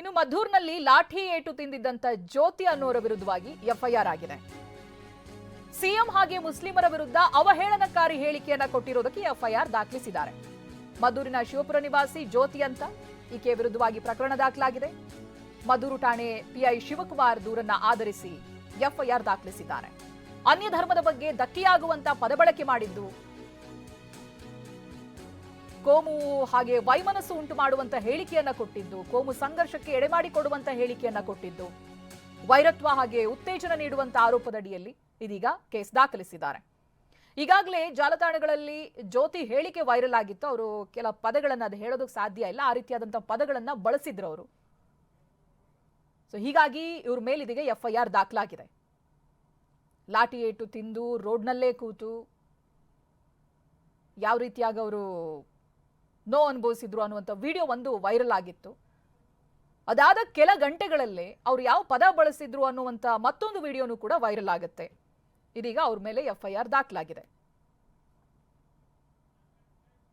ಇನ್ನು ಮಧೂರ್ನಲ್ಲಿ ಲಾಠಿ ಏಟು ತಿಂದಿದ್ದಂತ ಜ್ಯೋತಿ ಅನ್ನೋರ ವಿರುದ್ಧವಾಗಿ ಎಫ್ಐಆರ್ ಆಗಿದೆ. ಸಿಎಂ ಹಾಗೆ ಮುಸ್ಲಿಮರ ವಿರುದ್ಧ ಅವಹೇಳನಕಾರಿ ಹೇಳಿಕೆಯನ್ನ ಕೊಟ್ಟಿರೋದಕ್ಕೆ ಎಫ್ಐಆರ್ ದಾಖಲಿಸಿದ್ದಾರೆ. ಮಧೂರಿನ ಶಿವಪುರ ನಿವಾಸಿ ಜ್ಯೋತಿ ಅಂತ ಈಕೆ ವಿರುದ್ಧವಾಗಿ ಪ್ರಕರಣ ದಾಖಲಾಗಿದೆ. ಮಧೂರು ಠಾಣೆ ಪಿಐ ಶಿವಕುಮಾರ್ ದೂರನ್ನ ಆಧರಿಸಿ ಎಫ್ಐಆರ್ ದಾಖಲಿಸಿದ್ದಾರೆ. ಅನ್ಯ ಧರ್ಮದ ಬಗ್ಗೆ ಧಕ್ಕೆಯಾಗುವಂತ ಪದಬಳಕೆ ಮಾಡಿದ್ದು ಕೋಮು ಹಾಗೆ ವೈಮನಸ್ಸು ಉಂಟು ಮಾಡುವಂತ ಹೇಳಿಕೆಯನ್ನ ಕೊಟ್ಟಿದ್ದು, ಕೋಮು ಸಂಘರ್ಷಕ್ಕೆ ಎಡೆಮಾಡಿ ಕೊಡುವಂತ ಹೇಳಿಕೆಯನ್ನ ಕೊಟ್ಟಿದ್ದು, ವೈರತ್ವ ಹಾಗೆ ಉತ್ತೇಜನ ನೀಡುವಂತ ಆರೋಪದಡಿಯಲ್ಲಿ ಇದೀಗ ಕೇಸ್ ದಾಖಲಿಸಿದ್ದಾರೆ. ಈಗಾಗಲೇ ಜಾಲತಾಣಗಳಲ್ಲಿ ಜ್ಯೋತಿ ಹೇಳಿಕೆ ವೈರಲ್ ಆಗಿತ್ತು. ಅವರು ಕೆಲ ಪದಗಳನ್ನ ಅದು ಹೇಳೋದಕ್ಕೆ ಸಾಧ್ಯ ಇಲ್ಲ. ಆ ರೀತಿಯಾದಂಥ ಪದಗಳನ್ನ ಬಳಸಿದ್ರು ಅವರು. ಸೊ ಹೀಗಾಗಿ ಇವ್ರ ಮೇಲಿದೀಗ ಎಫ್ಐಆರ್ ದಾಖಲಾಗಿದೆ. ಲಾಠಿ ಏಟು ತಿಂದು ರೋಡ್ನಲ್ಲೇ ಕೂತು ಯಾವ ರೀತಿಯಾಗಿ ಅವರು ನೋ ಅನುಭವಿಸಿದ್ರು ಅನ್ನುವಂಥ ವಿಡಿಯೋ ಒಂದು ವೈರಲ್ ಆಗಿತ್ತು. ಅದಾದ ಕೆಲ ಗಂಟೆಗಳಲ್ಲಿ ಅವ್ರು ಯಾವ ಪದ ಬಳಸಿದ್ರು ಅನ್ನುವಂಥ ಮತ್ತೊಂದು ವಿಡಿಯೋನು ಕೂಡ ವೈರಲ್ ಆಗುತ್ತೆ. ಇದೀಗ ಅವ್ರ ಮೇಲೆ ಎಫ್ಐಆರ್ ದಾಖಲಾಗಿದೆ.